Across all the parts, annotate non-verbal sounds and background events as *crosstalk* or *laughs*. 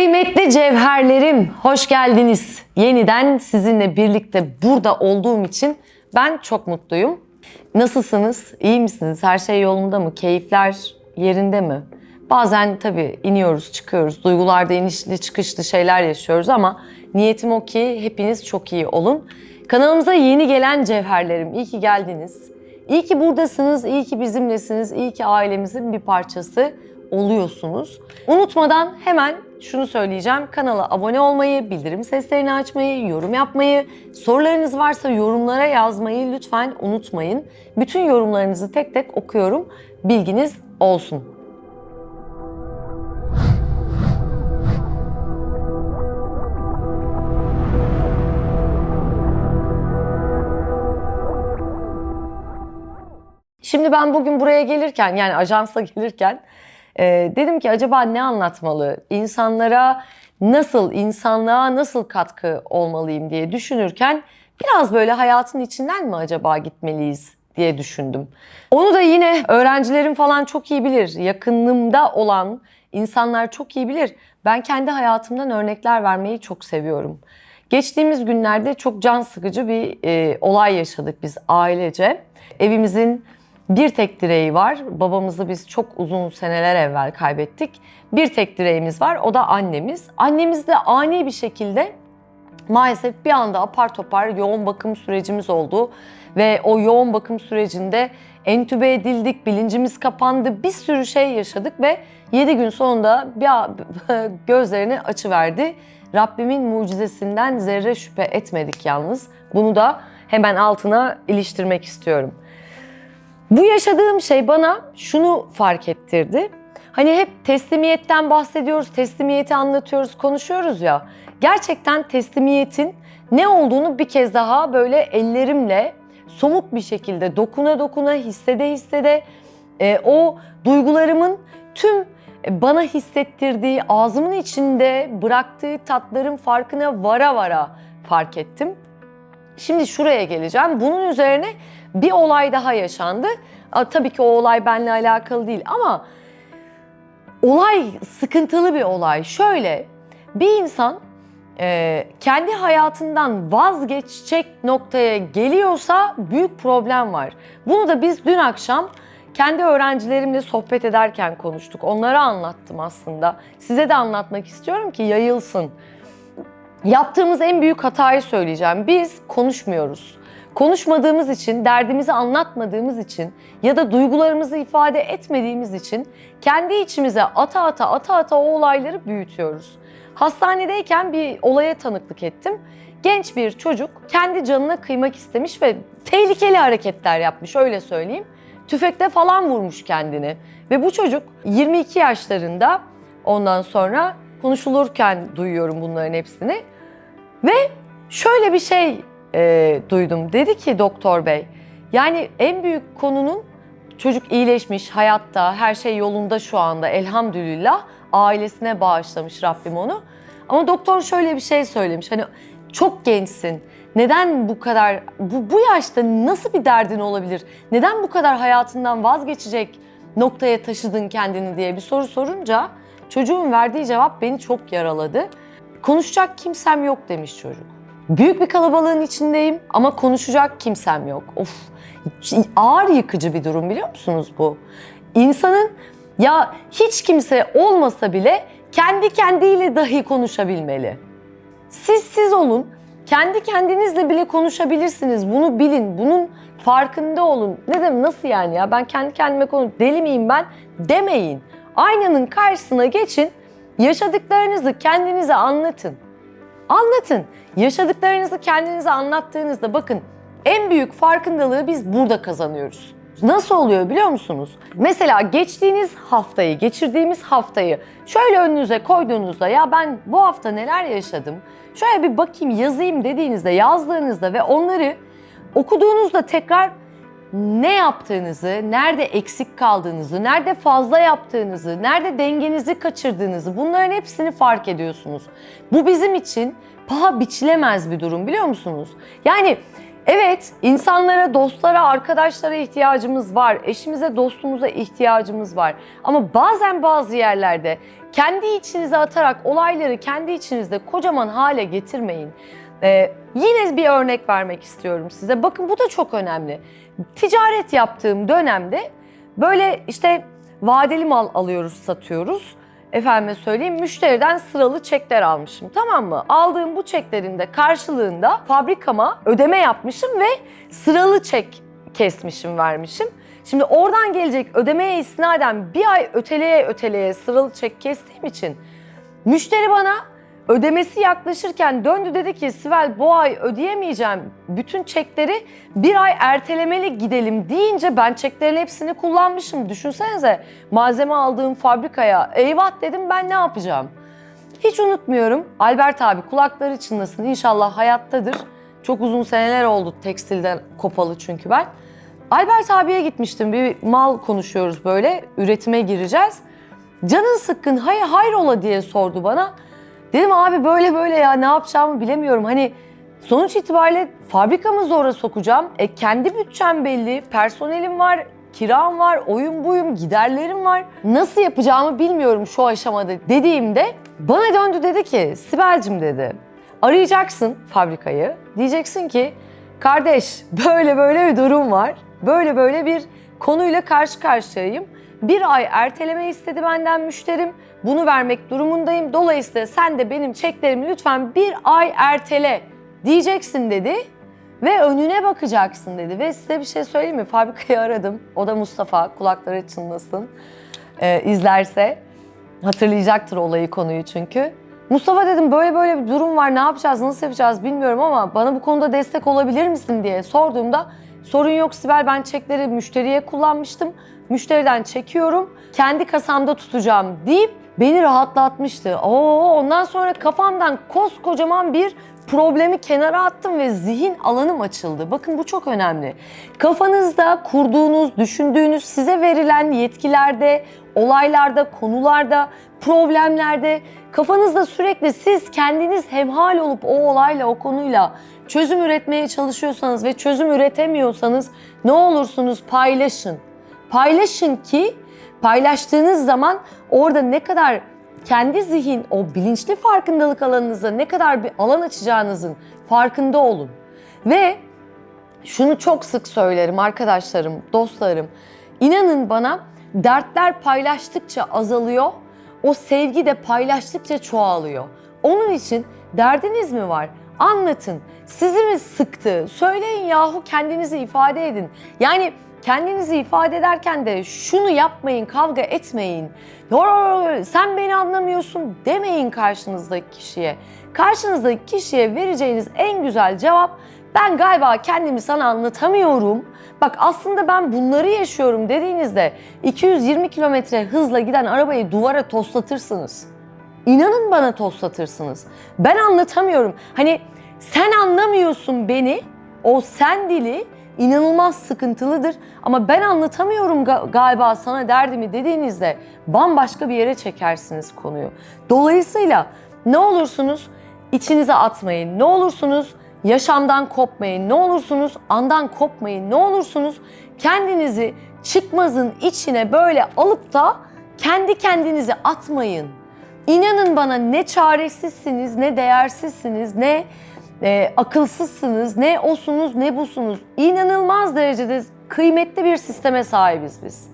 Kıymetli cevherlerim, hoş geldiniz. Yeniden sizinle birlikte burada olduğum için ben çok mutluyum. Nasılsınız? İyi misiniz? Her şey yolunda mı? Keyifler yerinde mi? Bazen tabii iniyoruz, çıkıyoruz. Duygularda inişli çıkışlı şeyler yaşıyoruz ama niyetim o ki hepiniz çok iyi olun. Kanalımıza yeni gelen cevherlerim, iyi ki geldiniz. İyi ki buradasınız, iyi ki bizimlesiniz, iyi ki ailemizin bir parçası oluyorsunuz. Unutmadan hemen şunu söyleyeceğim. Kanala abone olmayı, bildirim seslerini açmayı, yorum yapmayı, sorularınız varsa yorumlara yazmayı lütfen unutmayın. Bütün yorumlarınızı tek tek okuyorum. Bilginiz olsun. Şimdi ben bugün buraya gelirken yani ajansa *laughs* gelirken e, dedim ki acaba ne anlatmalı? İnsanlara nasıl, insanlığa nasıl katkı olmalıyım diye düşünürken biraz böyle hayatın içinden mi acaba gitmeliyiz diye düşündüm. Onu da yine öğrencilerim falan çok iyi bilir. Yakınımda olan insanlar çok iyi bilir. Ben kendi hayatımdan örnekler vermeyi çok seviyorum. Geçtiğimiz günlerde çok can sıkıcı bir e, olay yaşadık biz ailece. Evimizin bir tek direği var. Babamızı biz çok uzun seneler evvel kaybettik. Bir tek direğimiz var. O da annemiz. Annemiz de ani bir şekilde maalesef bir anda apar topar yoğun bakım sürecimiz oldu. Ve o yoğun bakım sürecinde entübe edildik, bilincimiz kapandı, bir sürü şey yaşadık ve 7 gün sonunda bir *laughs* gözlerini açıverdi. Rabbimin mucizesinden zerre şüphe etmedik yalnız. Bunu da hemen altına iliştirmek istiyorum. Bu yaşadığım şey bana şunu fark ettirdi. Hani hep teslimiyetten bahsediyoruz, teslimiyeti anlatıyoruz, konuşuyoruz ya. Gerçekten teslimiyetin ne olduğunu bir kez daha böyle ellerimle somut bir şekilde dokuna dokuna, hissede hissede e, o duygularımın tüm bana hissettirdiği, ağzımın içinde bıraktığı tatların farkına vara vara fark ettim. Şimdi şuraya geleceğim. Bunun üzerine bir olay daha yaşandı. Aa, tabii ki o olay benimle alakalı değil ama olay sıkıntılı bir olay. Şöyle bir insan e, kendi hayatından vazgeçecek noktaya geliyorsa büyük problem var. Bunu da biz dün akşam kendi öğrencilerimle sohbet ederken konuştuk. Onlara anlattım aslında. Size de anlatmak istiyorum ki yayılsın. Yaptığımız en büyük hatayı söyleyeceğim. Biz konuşmuyoruz. Konuşmadığımız için, derdimizi anlatmadığımız için ya da duygularımızı ifade etmediğimiz için kendi içimize ata ata ata ata o olayları büyütüyoruz. Hastanedeyken bir olaya tanıklık ettim. Genç bir çocuk kendi canına kıymak istemiş ve tehlikeli hareketler yapmış öyle söyleyeyim. Tüfekle falan vurmuş kendini. Ve bu çocuk 22 yaşlarında ondan sonra konuşulurken duyuyorum bunların hepsini. Ve şöyle bir şey e, duydum. Dedi ki doktor bey, yani en büyük konunun çocuk iyileşmiş, hayatta, her şey yolunda şu anda elhamdülillah. Ailesine bağışlamış Rabbim onu. Ama doktor şöyle bir şey söylemiş. Hani çok gençsin. Neden bu kadar, bu, bu yaşta nasıl bir derdin olabilir? Neden bu kadar hayatından vazgeçecek noktaya taşıdın kendini diye bir soru sorunca çocuğun verdiği cevap beni çok yaraladı. Konuşacak kimsem yok demiş çocuk. Büyük bir kalabalığın içindeyim ama konuşacak kimsem yok. Of ağır yıkıcı bir durum biliyor musunuz bu? İnsanın ya hiç kimse olmasa bile kendi kendiyle dahi konuşabilmeli. Siz siz olun. Kendi kendinizle bile konuşabilirsiniz. Bunu bilin. Bunun farkında olun. Ne demek nasıl yani ya ben kendi kendime konu deli miyim ben demeyin. Aynanın karşısına geçin. Yaşadıklarınızı kendinize anlatın. Anlatın. Yaşadıklarınızı kendinize anlattığınızda bakın en büyük farkındalığı biz burada kazanıyoruz. Nasıl oluyor biliyor musunuz? Mesela geçtiğiniz haftayı, geçirdiğimiz haftayı şöyle önünüze koyduğunuzda ya ben bu hafta neler yaşadım? Şöyle bir bakayım yazayım dediğinizde, yazdığınızda ve onları okuduğunuzda tekrar ne yaptığınızı, nerede eksik kaldığınızı, nerede fazla yaptığınızı, nerede dengenizi kaçırdığınızı bunların hepsini fark ediyorsunuz. Bu bizim için paha biçilemez bir durum biliyor musunuz? Yani Evet, insanlara, dostlara, arkadaşlara ihtiyacımız var. Eşimize, dostumuza ihtiyacımız var. Ama bazen bazı yerlerde kendi içinize atarak olayları kendi içinizde kocaman hale getirmeyin. Ee, yine bir örnek vermek istiyorum size. Bakın bu da çok önemli. Ticaret yaptığım dönemde böyle işte vadeli mal alıyoruz, satıyoruz. Efendime söyleyeyim müşteriden sıralı çekler almışım tamam mı? Aldığım bu çeklerin de karşılığında fabrikama ödeme yapmışım ve sıralı çek kesmişim vermişim. Şimdi oradan gelecek ödemeye istinaden bir ay öteleye öteleye sıralı çek kestiğim için müşteri bana ödemesi yaklaşırken döndü dedi ki Sibel bu ay ödeyemeyeceğim bütün çekleri bir ay ertelemeli gidelim deyince ben çeklerin hepsini kullanmışım. Düşünsenize malzeme aldığım fabrikaya eyvah dedim ben ne yapacağım? Hiç unutmuyorum Albert abi kulakları çınlasın inşallah hayattadır. Çok uzun seneler oldu tekstilden kopalı çünkü ben. Albert abiye gitmiştim bir mal konuşuyoruz böyle üretime gireceğiz. Canın sıkkın hay hayrola diye sordu bana. Dedim abi böyle böyle ya ne yapacağımı bilemiyorum. Hani sonuç itibariyle fabrikamı zora sokacağım. E kendi bütçem belli, personelim var, kiram var, oyun buyum, giderlerim var. Nasıl yapacağımı bilmiyorum şu aşamada dediğimde bana döndü dedi ki Sibel'cim dedi arayacaksın fabrikayı. Diyeceksin ki kardeş böyle böyle bir durum var. Böyle böyle bir konuyla karşı karşıyayım. Bir ay erteleme istedi benden müşterim. Bunu vermek durumundayım. Dolayısıyla sen de benim çeklerimi lütfen bir ay ertele diyeceksin dedi. Ve önüne bakacaksın dedi. Ve size bir şey söyleyeyim mi? Fabrikayı aradım. O da Mustafa. Kulakları çınlasın. Ee, izlerse hatırlayacaktır olayı konuyu çünkü. Mustafa dedim böyle böyle bir durum var ne yapacağız nasıl yapacağız bilmiyorum ama bana bu konuda destek olabilir misin diye sorduğumda sorun yok Sibel ben çekleri müşteriye kullanmıştım. Müşteriden çekiyorum kendi kasamda tutacağım deyip beni rahatlatmıştı. Oo, ondan sonra kafamdan koskocaman bir problemi kenara attım ve zihin alanım açıldı. Bakın bu çok önemli. Kafanızda kurduğunuz, düşündüğünüz, size verilen yetkilerde, olaylarda, konularda, problemlerde kafanızda sürekli siz kendiniz hemhal olup o olayla, o konuyla çözüm üretmeye çalışıyorsanız ve çözüm üretemiyorsanız ne olursunuz paylaşın. Paylaşın ki paylaştığınız zaman orada ne kadar kendi zihin, o bilinçli farkındalık alanınıza ne kadar bir alan açacağınızın farkında olun. Ve şunu çok sık söylerim arkadaşlarım, dostlarım. İnanın bana dertler paylaştıkça azalıyor, o sevgi de paylaştıkça çoğalıyor. Onun için derdiniz mi var? Anlatın. Sizi mi sıktı? Söyleyin yahu kendinizi ifade edin. Yani kendinizi ifade ederken de şunu yapmayın, kavga etmeyin. "Yo, Sen beni anlamıyorsun demeyin karşınızdaki kişiye. Karşınızdaki kişiye vereceğiniz en güzel cevap ben galiba kendimi sana anlatamıyorum. Bak aslında ben bunları yaşıyorum dediğinizde 220 kilometre hızla giden arabayı duvara toslatırsınız. İnanın bana toslatırsınız. Ben anlatamıyorum. Hani sen anlamıyorsun beni. O sen dili inanılmaz sıkıntılıdır. Ama ben anlatamıyorum ga- galiba sana derdimi dediğinizde bambaşka bir yere çekersiniz konuyu. Dolayısıyla ne olursunuz içinize atmayın. Ne olursunuz yaşamdan kopmayın. Ne olursunuz andan kopmayın. Ne olursunuz kendinizi çıkmazın içine böyle alıp da kendi kendinizi atmayın. İnanın bana ne çaresizsiniz, ne değersizsiniz, ne e, akılsızsınız, ne osunuz, ne busunuz. İnanılmaz derecede kıymetli bir sisteme sahibiz biz.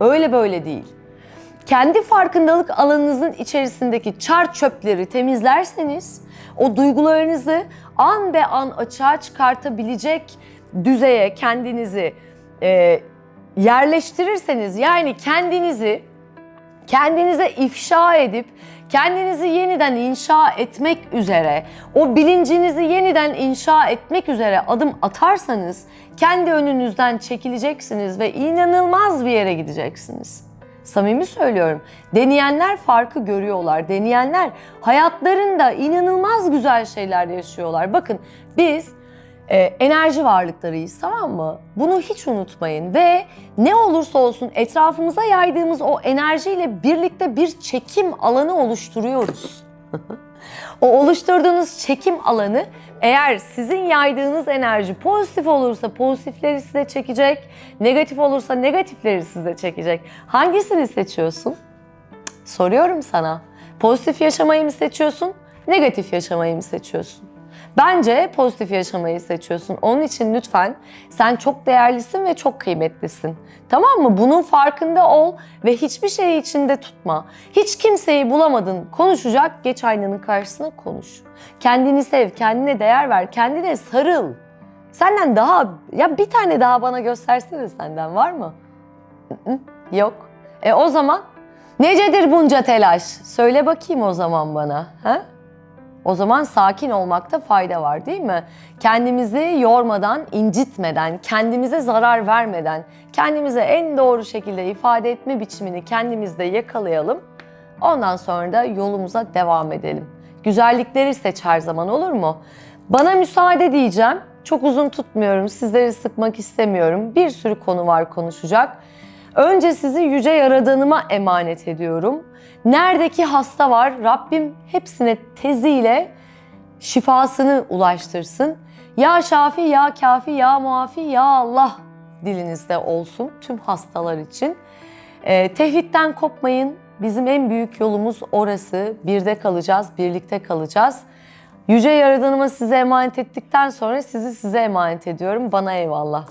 Öyle böyle değil. Kendi farkındalık alanınızın içerisindeki çar çöpleri temizlerseniz o duygularınızı an be an açığa çıkartabilecek düzeye kendinizi e, yerleştirirseniz yani kendinizi kendinize ifşa edip kendinizi yeniden inşa etmek üzere, o bilincinizi yeniden inşa etmek üzere adım atarsanız kendi önünüzden çekileceksiniz ve inanılmaz bir yere gideceksiniz. Samimi söylüyorum. Deneyenler farkı görüyorlar. Deneyenler hayatlarında inanılmaz güzel şeyler yaşıyorlar. Bakın biz e, enerji varlıklarıyız tamam mı? Bunu hiç unutmayın ve ne olursa olsun etrafımıza yaydığımız o enerjiyle birlikte bir çekim alanı oluşturuyoruz. *laughs* o oluşturduğunuz çekim alanı eğer sizin yaydığınız enerji pozitif olursa pozitifleri size çekecek, negatif olursa negatifleri size çekecek. Hangisini seçiyorsun? Soruyorum sana. Pozitif yaşamayı mı seçiyorsun? Negatif yaşamayı mı seçiyorsun? Bence pozitif yaşamayı seçiyorsun. Onun için lütfen sen çok değerlisin ve çok kıymetlisin. Tamam mı? Bunun farkında ol ve hiçbir şeyi içinde tutma. Hiç kimseyi bulamadın konuşacak, geç aynanın karşısına konuş. Kendini sev, kendine değer ver, kendine sarıl. Senden daha, ya bir tane daha bana göstersene senden var mı? Yok. E o zaman necedir bunca telaş? Söyle bakayım o zaman bana. Ha? O zaman sakin olmakta fayda var değil mi? Kendimizi yormadan, incitmeden, kendimize zarar vermeden, kendimize en doğru şekilde ifade etme biçimini kendimizde yakalayalım. Ondan sonra da yolumuza devam edelim. Güzellikleri seç her zaman olur mu? Bana müsaade diyeceğim. Çok uzun tutmuyorum. Sizleri sıkmak istemiyorum. Bir sürü konu var konuşacak. Önce sizi yüce yaradanıma emanet ediyorum. Neredeki hasta var Rabbim hepsine teziyle şifasını ulaştırsın. Ya Şafi, ya Kafi, ya Muafi, ya Allah dilinizde olsun tüm hastalar için. Ee, tevhidden kopmayın. Bizim en büyük yolumuz orası. Birde kalacağız, birlikte kalacağız. Yüce Yaradanıma size emanet ettikten sonra sizi size emanet ediyorum. Bana eyvallah.